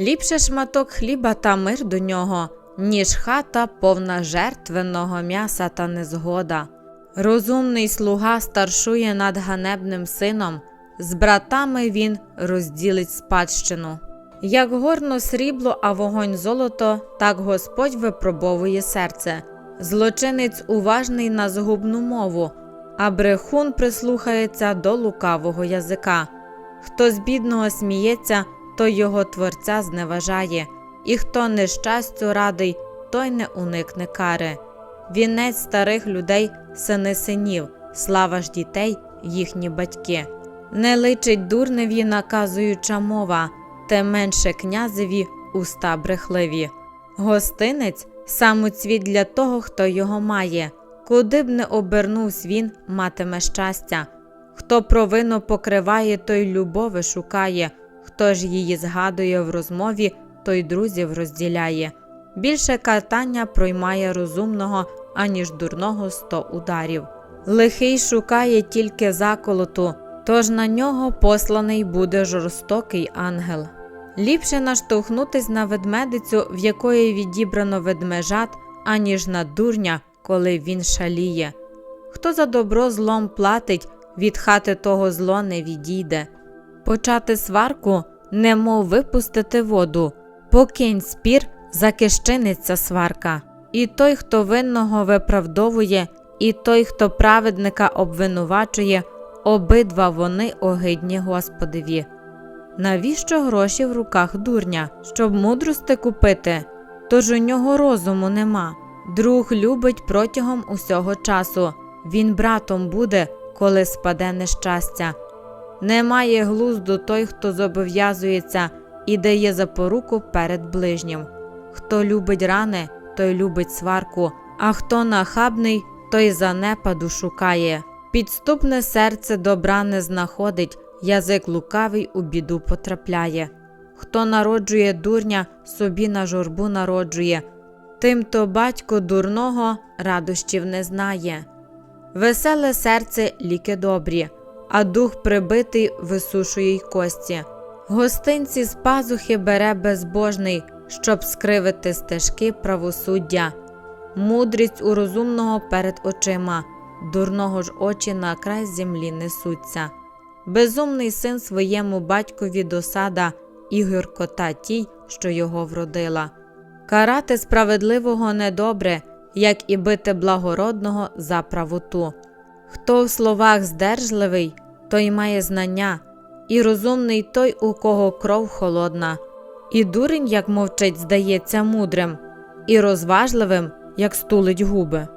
Ліпше шматок хліба та мир до нього, ніж хата повна жертвеного м'яса та незгода. Розумний слуга старшує над ганебним сином, з братами він розділить спадщину. Як горно срібло, а вогонь золото, так Господь випробовує серце. Злочинець уважний на згубну мову, а брехун прислухається до лукавого язика. Хто з бідного сміється, той його творця зневажає, і хто нещастю радий, той не уникне кари. Вінець старих людей сини синів, слава ж дітей їхні батьки. Не личить дурневі наказуюча мова, те менше князеві уста брехливі. Гостинець самоцвіт для того, хто його має, куди б не обернувсь він, матиме щастя. Хто провину покриває, той любови шукає, хто ж її згадує в розмові, той друзів розділяє. Більше катання проймає розумного, аніж дурного сто ударів. Лихий шукає тільки заколоту, тож на нього посланий буде жорстокий ангел. Ліпше наштовхнутись на ведмедицю, в якої відібрано ведмежат, аніж на дурня, коли він шаліє. Хто за добро злом платить, від хати того зло не відійде. Почати сварку, немов випустити воду, покинь спір, закищиниться сварка. І той, хто винного виправдовує, і той, хто праведника обвинувачує, обидва вони огидні Господеві. Навіщо гроші в руках дурня, щоб мудрости купити? Тож у нього розуму нема. Друг любить протягом усього часу. Він братом буде, коли спаде нещастя. Немає глузду той, хто зобов'язується і дає запоруку перед ближнім. Хто любить рани, той любить сварку, а хто нахабний, той занепаду шукає. Підступне серце добра не знаходить, язик лукавий у біду потрапляє. Хто народжує дурня, собі на журбу народжує, тим то батько дурного радощів не знає. Веселе серце ліки добрі, а дух прибитий висушує й кості. Гостинці з пазухи бере безбожний, щоб скривити стежки правосуддя. Мудрість у розумного перед очима, дурного ж очі на край землі несуться. Безумний син своєму батькові досада і гіркота тій, що його вродила. Карати справедливого недобре, як і бити благородного за правоту. Хто в словах здержливий, той має знання, і розумний той, у кого кров холодна, і дурень, як мовчить, здається мудрим, і розважливим, як стулить губи.